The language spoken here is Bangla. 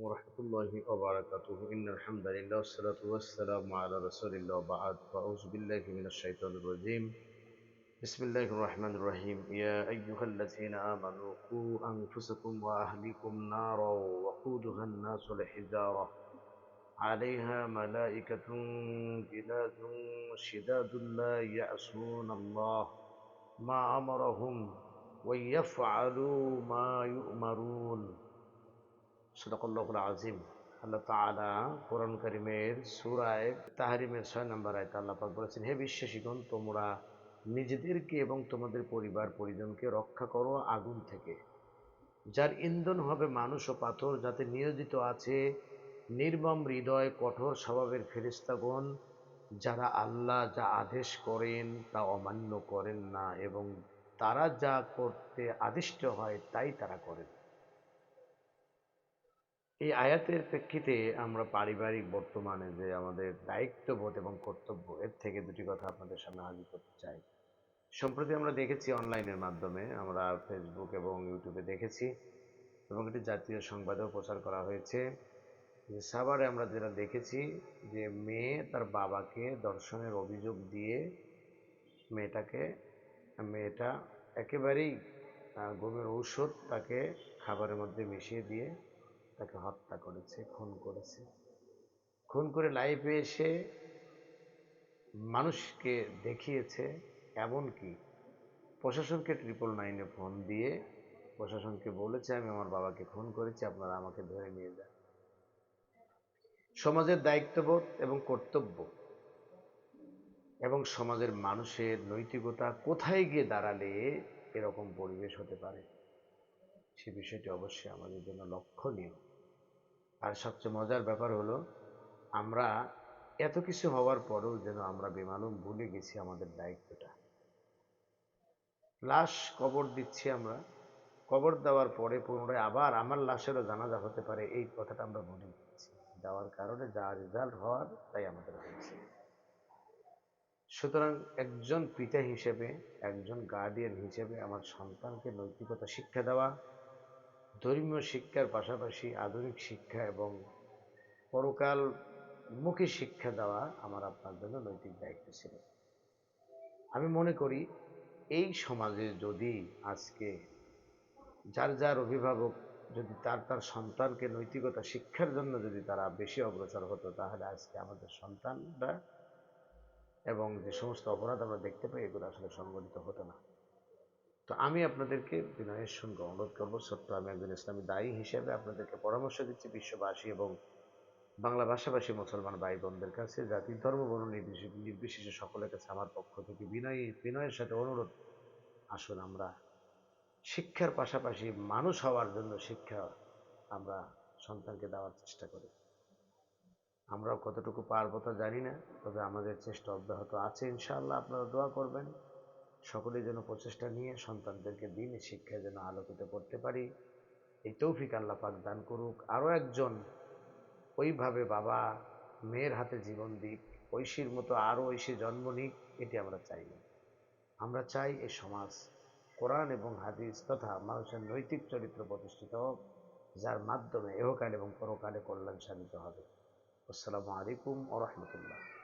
ورحمة الله وبركاته. إن الحمد لله والصلاة والسلام على رسول الله وبعد. فأعوذ بالله من الشيطان الرجيم. بسم الله الرحمن الرحيم. يا أيها الذين آمنوا قوا أنفسكم وأهليكم نارا وقودها الناس الحجارة عليها ملائكة جلاد شداد لا يعصون الله ما أمرهم ويفعلوا ما يؤمرون. সদাকল্লাহুল আজিম আল্লাহ তালা কোরআন করিমের সুরায় তাহারিমের ছয় নম্বর আয়তা বলেছেন, হে বিশ্বাসীগণ, তোমরা নিজেদেরকে এবং তোমাদের পরিবার পরিজনকে রক্ষা করো আগুন থেকে। যার ইন্ধন হবে মানুষ ও পাথর যাতে নিয়োজিত আছে, নির্মম হৃদয়, কঠোর স্বভাবের ফেরিস্তাগণ যারা আল্লাহ যা আদেশ করেন তা অমান্য করেন না এবং তারা যা করতে আদিষ্ট হয় তাই তারা করেন। এই আয়াতের প্রেক্ষিতে আমরা পারিবারিক বর্তমানে যে আমাদের দায়িত্ববোধ এবং কর্তব্য, এর থেকে দুটি কথা আপনাদের সামনে হাজির করতে চাই। সম্প্রতি আমরা দেখেছি অনলাইনের মাধ্যমে, আমরা ফেসবুক এবং ইউটিউবে দেখেছি এবং এটি জাতীয় সংবাদেও প্রচার করা হয়েছে যে সাভারে আমরা যেটা দেখেছি যে মেয়ে তার বাবাকে দর্শনের অভিযোগ দিয়ে মেয়েটাকে, মেয়েটা একেবারেই ঘুমের ঔষধ তাকে খাবারের মধ্যে মিশিয়ে দিয়ে তাকে হত্যা করেছে, খুন করেছে। খুন করে লাইফে এসে মানুষকে দেখিয়েছে এমনকি প্রশাসনকে ট্রিপল নাইনে ফোন দিয়ে প্রশাসনকে বলেছে, আমি আমার বাবাকে খুন করেছি, আপনারা আমাকে ধরে নিয়ে যান। সমাজের দায়িত্ববোধ এবং কর্তব্য এবং সমাজের মানুষের নৈতিকতা কোথায় গিয়ে দাঁড়ালে এরকম পরিবেশ হতে পারে? সে বিষয়টি অবশ্যই আমাদের জন্য লক্ষণীয়। আর সবচেয়ে মজার ব্যাপার হলো, আমরা এত কিছু হওয়ার পরেও যেন আমরা বেমালুম ভুলে গেছি আমাদের দায়িত্বটা। লাশ কবর দিচ্ছি আমরা। কবর দেওয়ার পরে পুনরায় আবার আমার লাশেরও জানাজা হতে পারে, এই কথাটা আমরা ভুলে গেছি দেওয়ার কারণে যা রেজাল্ট হওয়ার, তাই আমাদের হয়েছে। সুতরাং একজন পিতা হিসেবে, একজন গার্ডিয়ান হিসেবে আমার সন্তানকে নৈতিকতা শিক্ষা দেওয়া ধর্মীয় শিক্ষার পাশাপাশি আধুনিক শিক্ষা এবং পরকাল মুখী শিক্ষা দেওয়া আমার আপনার জন্য নৈতিক দায়িত্ব ছিল। আমি মনে করি, এই সমাজে যদি আজকে যার যার অভিভাবক যদি তার তার সন্তানকে নৈতিকতা শিক্ষার জন্য যদি তারা বেশি অগ্রসর হতো, তাহলে আজকে আমাদের সন্তানরা এবং যে সমস্ত অপরাধ আমরা দেখতে পাই, এগুলো আসলে সংগঠিত হতো না। তো আমি আপনাদেরকে বিনয়ের সঙ্গে অনুরোধ করব ছোট্ট আমি একজন ইসলামী দায়ী হিসেবে আপনাদেরকে পরামর্শ দিচ্ছি বিশ্ববাসী এবং বাংলা ভাষাভাষী মুসলমান ভাই বোনদের কাছে, জাতি, ধর্ম, বর্ণ নির্বিশেষে সকলের কাছে আমার পক্ষ থেকে বিনয়ী, বিনয়ের সাথে অনুরোধ। আসুন আমরা শিক্ষার পাশাপাশি মানুষ হওয়ার জন্য শিক্ষা আমরা সন্তানকে দেওয়ার চেষ্টা করি। আমরাও কতটুকু পারব তা জানি না, তবে আমাদের চেষ্টা অব্যাহত আছে, ইনশাআল্লাহ আপনারা দোয়া করবেন। সকলেই যেন প্রচেষ্টা নিয়ে সন্তানদেরকে দিনে শিক্ষায় যেন আলোকিত করতে পারি। এই তৌফিক আল্লাহ পাক দান করুক। আরও একজন ওইভাবে বাবা, মেয়ের হাতে জীবন দিক, ঐশীর মতো আরও ঐশী জন্ম নিক, এটি আমরা চাই না। আমরা চাই এই সমাজ, কোরআন এবং হাদিস তথা মানুষের নৈতিক চরিত্র প্রতিষ্ঠিত হোক, যার মাধ্যমে এহকাল এবং পরকালে কল্যাণ সাধিত হবে। আসসালামু আলাইকুম ও রহমতুল্লাহ।